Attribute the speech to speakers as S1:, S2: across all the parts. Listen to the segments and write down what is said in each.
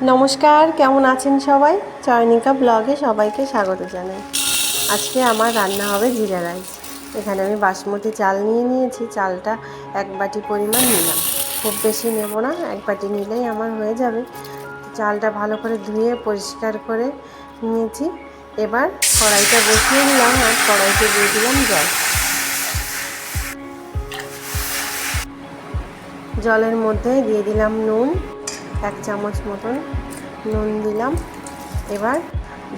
S1: নমস্কার, কেমন আছেন সবাই? চয়নিকা ব্লগে সবাইকে স্বাগত জানাই। আজকে আমার রান্না হবে জিরা রাইস। এখানে আমি বাসমতি চাল নিয়ে নিয়েছি। চালটা এক বাটি পরিমাণ নিলাম। খুব বেশি নেব না, এক বাটি নিলেই আমার হয়ে যাবে। চালটা ভালো করে ধুয়ে, পরিষ্কার করে নিয়েছি। এবার কড়াইটা বসিয়ে নিলাম আর কড়াইতে দিয়ে দিলাম জল। জলের মধ্যে দিয়ে দিলাম নুন। এক চামচ মতন নুন দিলাম। এবার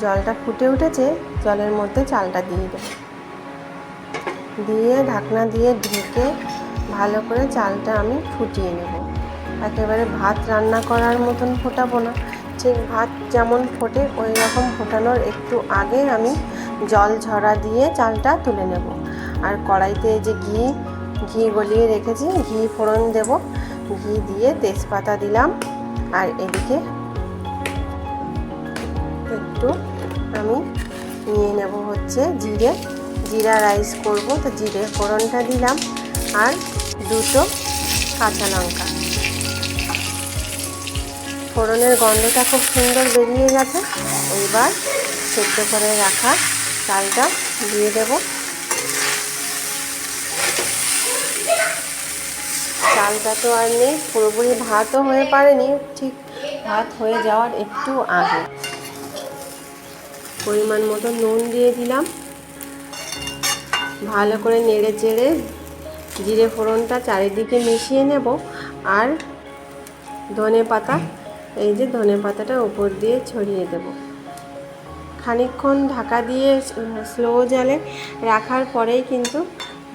S1: জলটা ফুটে উঠেছে, জলের মধ্যে চালটা দিয়ে দেব। দিয়ে ঢাকনা দিয়ে ঢেকে ভালো করে চালটা আমি ফুটিয়ে নেব। একেবারে ভাত রান্না করার মতন ফোটাবো না। ঠিক ভাত যেমন ফোটে ওই রকম ফোটানোর একটু আগে আমি জল ঝরা দিয়ে চালটা তুলে নেব। আর কড়াইতে যে ঘি ঘি গলিয়ে রেখেছি, ঘি ফোড়ন দেব। ঘি দিয়ে তেজপাতা দিলাম। আর এদিকে একটু আমি নিয়ে নেব হচ্ছে জিরে। জিরা রাইস করব, তো জিরে ফোড়নটা দিলাম। আর দুটো কাঁচা লঙ্কা। ফোড়নের গন্ধটা খুব সুন্দর বেরিয়ে গেছে। এইবার সেদ্ধ করে রাখা চালটা দিয়ে দেবো। চালটা তো আর নেই, পুরোপুরি ভাতও হয়ে পারেনি, ঠিক ভাত হয়ে যাওয়ার একটু আগে। পরিমাণ মতো নুন দিয়ে দিলাম। ভালো করে নেড়ে চেড়ে জিরে ফোড়নটা চারিদিকে মিশিয়ে নেব। আর ধনে পাতা, এই যে ধনে পাতাটা উপর দিয়ে ছড়িয়ে দেব। খানিকক্ষণ ঢাকা দিয়ে স্লো জালে রাখার পরেই কিন্তু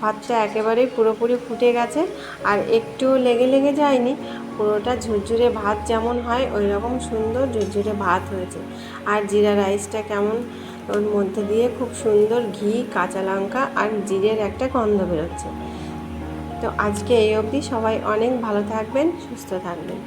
S1: ভাতটা একেবারেই পুরোপুরি ফুটে গেছে আর একটু লেগে লেগে যায়নি। পুরোটা ঝুরঝুরে ভাত যেমন হয় ওই রকম সুন্দর ঝুরঝুরে ভাত হয়েছে। আর জিরা রাইসটা কেমন? ওর মধ্যে দিয়ে খুব সুন্দর ঘি, কাঁচা লঙ্কা আর জিরের একটা গন্ধ বেরোচ্ছে। তো আজকে এই অবধি সবাই অনেক ভালো থাকবেন, সুস্থ থাকবেন।